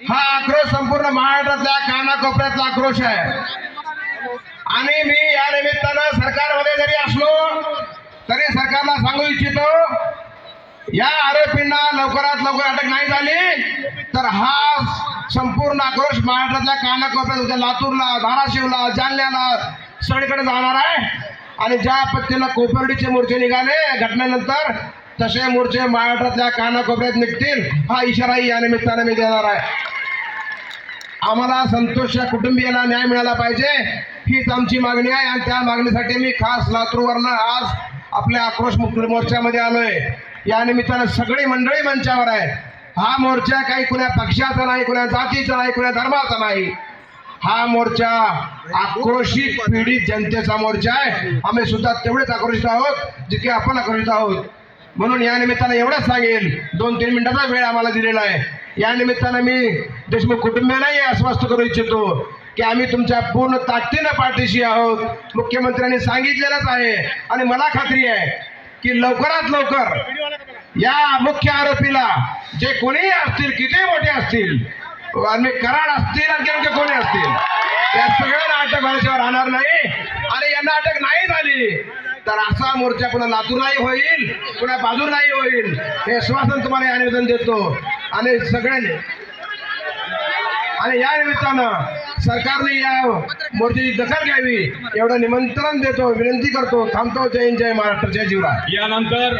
हा आक्रोश संपूर्ण महाराष्ट्रातल्या कानाकोपऱ्यातला आक्रोश आहे. आणि मी या निमित्तानं सरकारमध्ये जरी असलो तरी सरकारला सांगू इच्छितो या आरोपींना लवकरात लवकर अटक नाही झाली तर हा संपूर्ण आक्रोश महाराष्ट्रातल्या कानाकोपऱ्यात उद्या लातूरला धाराशिवला जालन्याला सगळीकडे जाणार आहे. आणि ज्या पद्धतीनं कोपर्डीचे मोर्चे निघाले घटनेनंतर तसे मोर्चे महाराष्ट्रातल्या कानाकोपऱ्यात निघतील हा इशाराही या निमित्तानं मी देणार आहे. आम्हाला संतोष या कुटुंबियाला न्याय मिळाला पाहिजे. हीच आमची मागणी आहे आणि त्या मागणीसाठी मी खास लातूरवरनं आज आपल्या आक्रोश मुक्त मोर्चामध्ये आलोय. या निमित्तानं सगळी मंडळी मंचावर आहे हा मोर्चा काही कुण्या पक्षाचा नाही कुण्या जातीचा नाही कुण्या धर्माचा नाही. हा मोर्चा आक्रोशित पीडित जनतेचा मोर्चा आहे. आम्ही सुद्धा तेवढेच आक्रोशित आहोत जितके आपण आक्रोशित आहोत. म्हणून या निमित्तानं एवढंच सांगेल दोन तीन मिनिटाचा वेळ आम्हाला दिलेला आहे. या निमित्तानं मी देशमुख कुटुंबियांनाही आश्वस्त करू इच्छितो की आम्ही तुमच्या पूर्ण ताकदीनं पाठीशी आहोत. मुख्यमंत्र्यांनी सांगितलेलंच आहे आणि मला खात्री आहे की लवकरात लवकर या मुख्य आरोपीला जे कोणीही असतील किती मोठे असतील आणि कराड असतील आणखी आणखी कोणी असतील त्या सगळ्यांना अटक व्हायच्यावर राहणार नाही. आणि यांना अटक नाही झाली तर असा मोर्चा पुन्हा लातूरलाही होईल पुन्हा बाजूलाही होईल. हे श्वासन तुम्हाला या निवेदन देतो. आणि सगळ्यांनी. आणि या निमित्तानं सरकारने या मूर्तीची दखल घ्यावी एवढं निमंत्रण देतो विनंती करतो. थांबतो जय हिंद, जय महाराष्ट्र जय जीवरा यानंतर